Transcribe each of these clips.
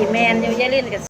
กี่แมนอยู่ยาเล่นกับ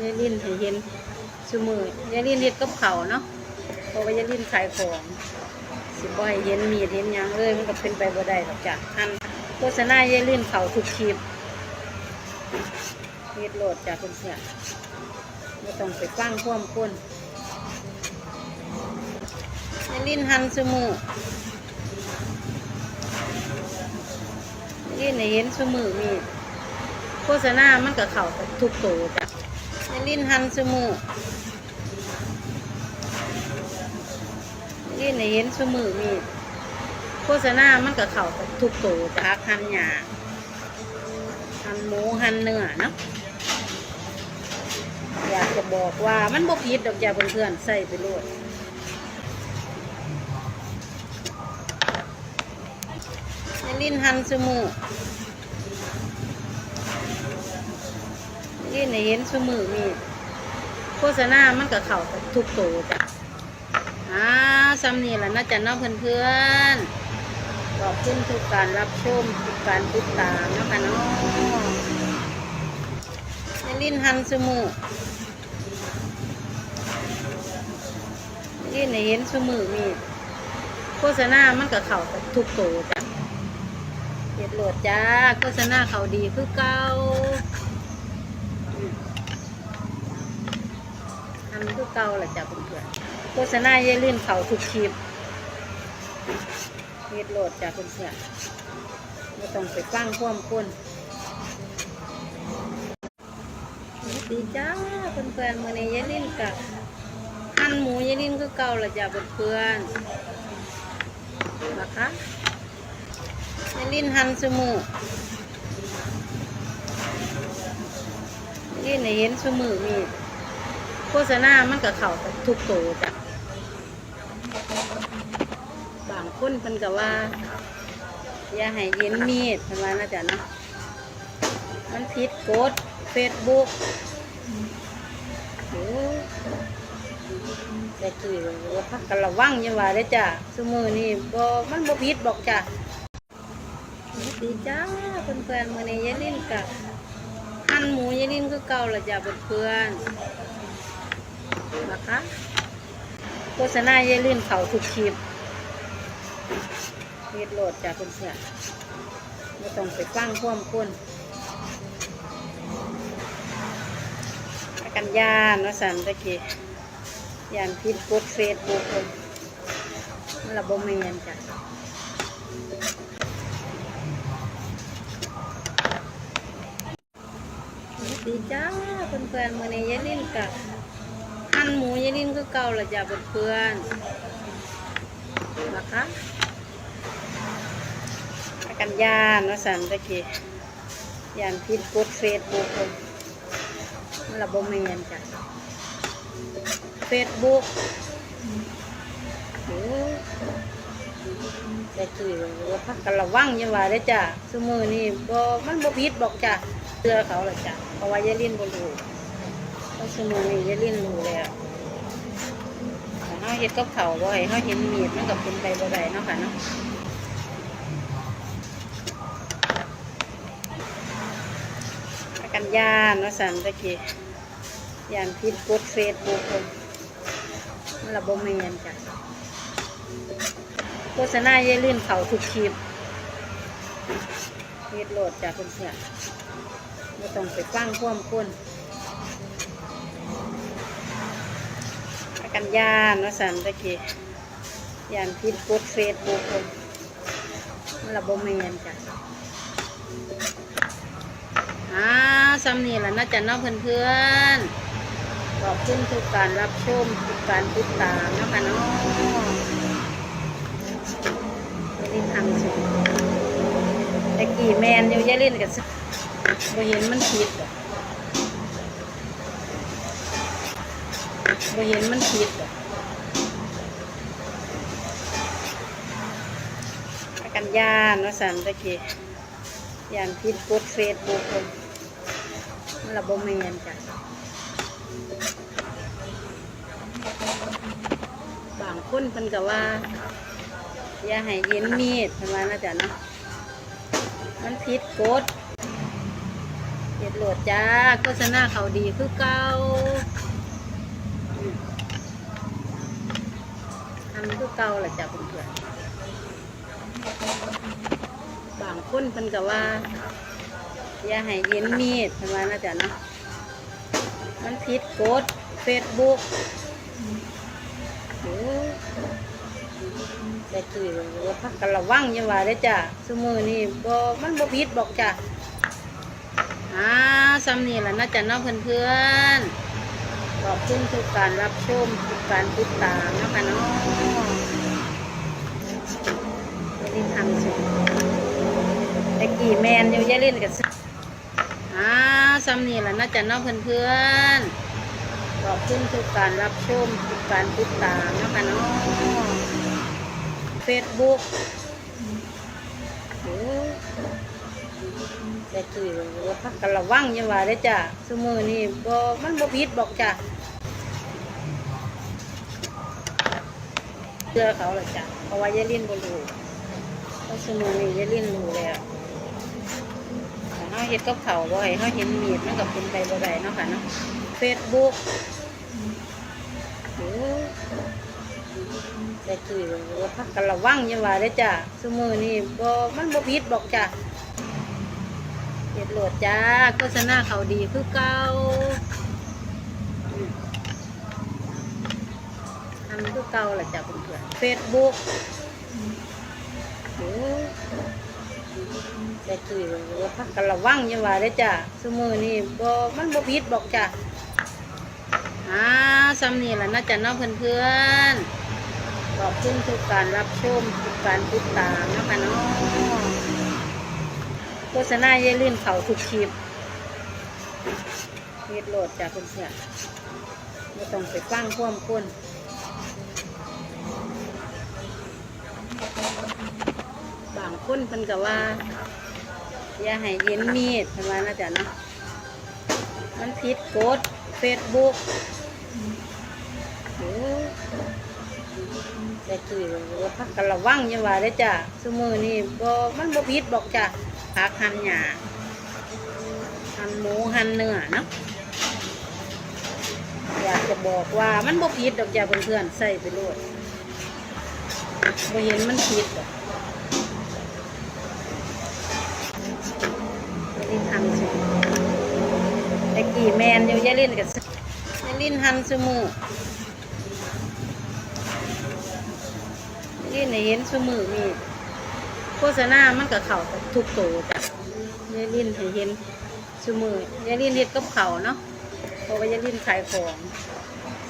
ยายลินให้เห็นซุมือยายลินเฮ็ดกับเขาเนาะเพราะว่ายายลินขายของสิบ่ให้เห็นมีดเห็นยังเลยมันก็เป็นไปบ่ได้หรอกจ้ะอันโฆษณายายลินเขาทุกคลิปเฮ็ดโหลดจ้ะเพื่อนๆไม่ต้องไปฟังความคนยายลินหันซุมือ นี่ในเห็นสมือมีดโฆษณามันกับเข่าทุกโตจ้ะในลิ้นหันสมือนี่ในเห็นสมือมีดโฆษณามันกับเข่าทุกโตจ้ะหันหยาหันหมูหันเนื้อเนาะอยากจะบอกว่ามันบ่ผิดดอกจ้ะเพื่อนๆใส่ไปโลด ลิ้นหันสมือนี่นเห็นสมือมีโฆษณามันกับเข่าทุกโตจ้ะอ่าซ้ำนี่แหละน่าจะน้องเพื่อนๆขอบคุณทุกการรับชมทุกการติดตามนะคะนาะในลิ้นหันสมือนี่นเห็นสมือมีโฆษณามันกับเข่าทุกโตจ้ะ ดโหลดจ้าโฆษณาเขาดีคือเก่าทำคือเก่าแหละจ้ะเพื่อนๆโฆษณาเยลื่นเขาทุกคลิปเฮ็ดโหลดจ้ะเพื่อนๆไม่ต้องไปฟังความคนดีจ้าเพื่อนๆมื่อนี้เยลื่นกับหั่นหมูเยลื่นคือเก่าแหละจ้ะเพื่อนๆนะคะ เย่าลื่นหันสมูนี่ในเห็นสมือมีโฆษณามันกับเขาทุกโตจ้ะบางคนเพิ่นก็ว่า อย่าให้เห็นมีดเพิ่นว่านะจ๊ะเนาะมันผิดกฎเฟซบุ๊กโอ้แต่กี้ว่าพักกันระวังยังว่าเด้จ้ะสมือนี่บ่มันบ่ผิดบอกจ้ะ ดีจ้าเพื่อนๆมื้อนี้ยายลินกับหั่นหมูยายลินคือเก่าละจ้ะเพื่อนๆนะคะโฆษณาย่าลื่นเขาทุกคลิปเฮ็ดโหลดจากเพื่อนๆไม่ต้องไปฟังควมคนกันยานว่าสันตะกี้ยานพิดกดเฟซบุ๊กคนมันระบบเมียนจ้ะสวัส ดีจ้าเพื่อนๆมื่อนี้ยายลินกับหั่นหมูยายลินก็เก่าละจ้ะเพื่อนๆนะคะกันยานว่าสันตะกี้ยานพิดกดเฟซบุ๊กคนมันระบบเมียนจ้ะเฟซบุ๊กโอ้แต่กี้ว่าพักกันระวังยังว่าได้จ้ะสมือนี่บ่มันบ่ผิดบอกจ้ะ เตือเขาละจ้ะเพราะว่ายายลินบ่รู้เพราะสมุนนี่จะลิ้นรู้แล้วแต่เฮาเฮ็ดกับเขาบ่ให้เฮาเห็นมีดมันก็เป็นไปบ่ได้เนาะค่ะเนาะกันยานว่าสันตะกี้ยานพิดกดเฟซบุ๊กคนมันระบบเมนจ้ะโฆษณาเยลื่นเขาทุกคลิปเฮ็ดโหลดจากเพื่อนๆไม่ต้องไปฟังความคนกันยานว่าสันตะกี้ยานพิดกดเฟซบุ๊กคนมันระบบเมนจ้ะอ่าซ้ำนี่แหละน่าจะน้องเพื่อนๆขอบคุณทุกการรับชมทุกการติดตามนะคะเนาะไม่ได้ทำสุด กี่แมนอยู่ยาเล่นกับบ่เห็นมันผิดบ่เห็นมันผิดกันยานว่าสันตะกี้ยานพิดกดเฟซบุ๊กคนมันระบบเมียนจ้ะบางคนเพิ่นก็ว่า อย่าให้เห็นมีดเพิ่นว่านจ๊ะเนาะ มันผิดกฎเฮ็ดโหลดจ้าโฆษณาเขาดีคือเก่าทำคือเก่าแหละจ้ะเพื่อนบางคนเพิ่นก็ว่า อย่าให้เย็นมีดเพิ่นว่านะจ๊ะเนาะมันผิดกฎเฟซบุ๊กโอ้ แต่คือว่าพักกันระวังยังว่าได้จ้ะสมือนี่บ่มันบ่ผิดบอกจ้ะอ่าซ้ำนี่แหละนะจ๊ะเนาะเพื่อนๆขอบคุณทุกการรับชมทุกการติดตามนะคะเนาะไม่ได้ทำสุดแต่กี่แมนอยู่ยาเล่นกับอ่าซ้ำนี่แหละน่าจะเน้องเพื่อนๆขอบคุณทุกการรับชมทุกการติดตามนะคะเนาะ เฟซบุ๊กโอ้แต่คือว่าพักกันระวังยังว่าได้จ้ะสมือนี่บ่มันบ่ผิดบอกจ้ะเชื่อเขาเลยจ้ะเพราะว่ายายลินบ่รู้เพราะสมือนี่ยายลินรู้แล้วถ้าเฮาเฮ็ดกับเขาบ่ให้เฮาเห็นมีดมันก็เป็นไปบ่ได้เนาะค่ะเนาะ Facebook โอ้ แต่คือว่าพักกันระวังยังว่าได้จ้ะซุมื้อนี้บ่มันบ่ผิดบอกจ้ะเฮ็ดโหลดจ้าโฆษณาเขาดีคือเก่าทำคือเก่าแหละจ้ะเพื่อนๆ Facebook โอ้แต่คือว่าพักกันระวังยังว่าได้จ้ะสมือนี่บ่มันบ่ผิดบอกจ้ะอ่าซ้ำนี่แหละน่าจะน้องเพื่อนๆ ขอบคุณทุกการรับชมทุกการติดตามนะคะเนาะโฆษณาเยลื่นเขาทุกคลิปเฮ็ดโหลดจากเพื่อนๆไม่ต้องไปฟังควมคนบางคนเพิ่นก็ว่า อย่าให้เย็นมีดเพิ่นว่านะจ๊ะเนาะมันผิดกฎเฟซบุ๊กโอ้ แต่คือว่าพักกันระวังอยังว่าได้จ้ะสมือนี่บ่มันบ่ผิดบอกจ้ะผักหั่นหญ้าหั่นหมูหั่นเนื้อเนาะอยากจะบอกว่ามันบ่ผิดดอกจ้ะเพื่อนๆใส่ไปโลดบ่เห็นมันผิดดอกลินหันสุแต่กี่แมนอยู่ยายลินกับยายลินหันสมือ ยายลินให้เห็นสมือนี่โฆษณามันกับเขาทุกโตจ้ะยายลินให้เห็นสมือยายลินเฮ็ดกับเขาเนาะเพราะว่ายายลินขายของ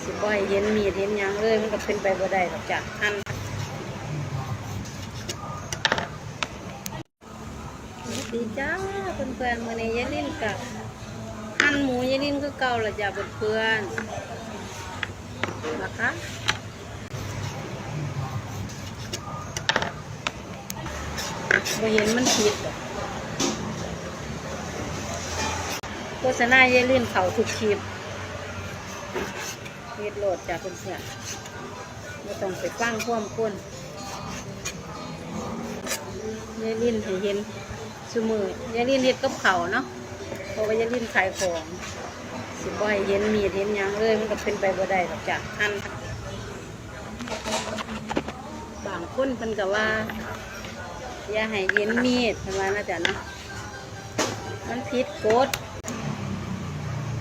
สิบ่ให้เห็นมีเห็นยังเลย มันก็เป็นไปบ่ได้หรอกจ้ะหันสวัสดีจ้าเพื่อนๆมื่อนี้ยายลินกับหั่นหมูยายลินก็เก่าละจ้าเพื่อนๆนะคะ บ่เห็นมันผิดโฆษณายายลินเขาทุกคลิปเฮ็ดโหลดจากเพื่อนๆไม่ต้องไปฟังความคนยายลินเห็นสมือยายลินเฮ็ดกับเขาเนาะเพราะว่ายายลินขายของ สิบ่ให้เห็นมีดเห็นยังเลย มันก็เป็นไปบ่ได้หรอกจ้ะอันบางคนเพิ่นก็ว่า อย่าให้เห็นมีดเพิ่นว่านะจ๊ะเนาะมันผิดกฎ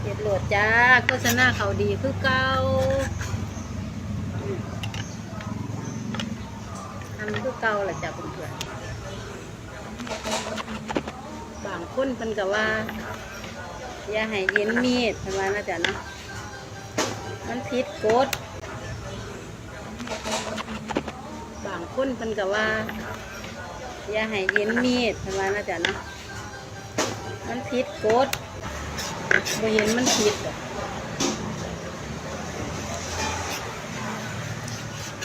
เฮ็ดโหลดจ้าโฆษณาเขาดีคือเก่าทำคือเก่าแหละจ้ะเพื่อนๆบางคนเพิ่นก็ว่า อย่าให้เย็นมีดเพิ่นว่านะจ๊ะเนาะมันผิดกฎบางคนเพิ่นก็ว่า อย่าให้เย็นมีดเพิ่นว่านะจ๊ะเนาะมันผิดกฎบ่เห็นมันผิดอก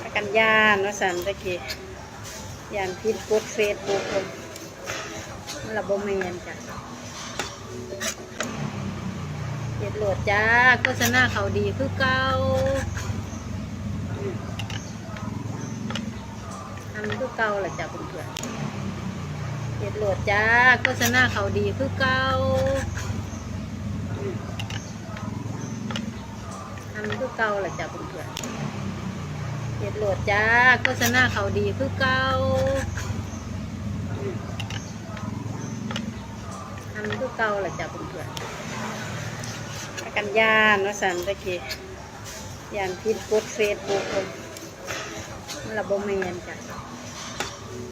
อากันยานว่าสันตะกี้ยานผิดกฎเฟซบุ๊กเพิ่นมันระบบแมนจ้ะเฮ็ดโหลดจ้าโฆษณาเขาดีคือเก่าทำคือเก่าแหละจ้ะเพื่อน เฮ็ดโหลดจ้าโฆษณาเขาดีคือเก่าทำคือเก่าแหละจ้ะเพื่อนเฮ็ดโหลดจ้าโฆษณาเขาดีคือเก่าทำคือเก่าแหละจ้ะเพื่อนกันยานว่าสันตะกี้ยานพิดกดเฟซบุ๊กคนมันระบบแมนจ้ะ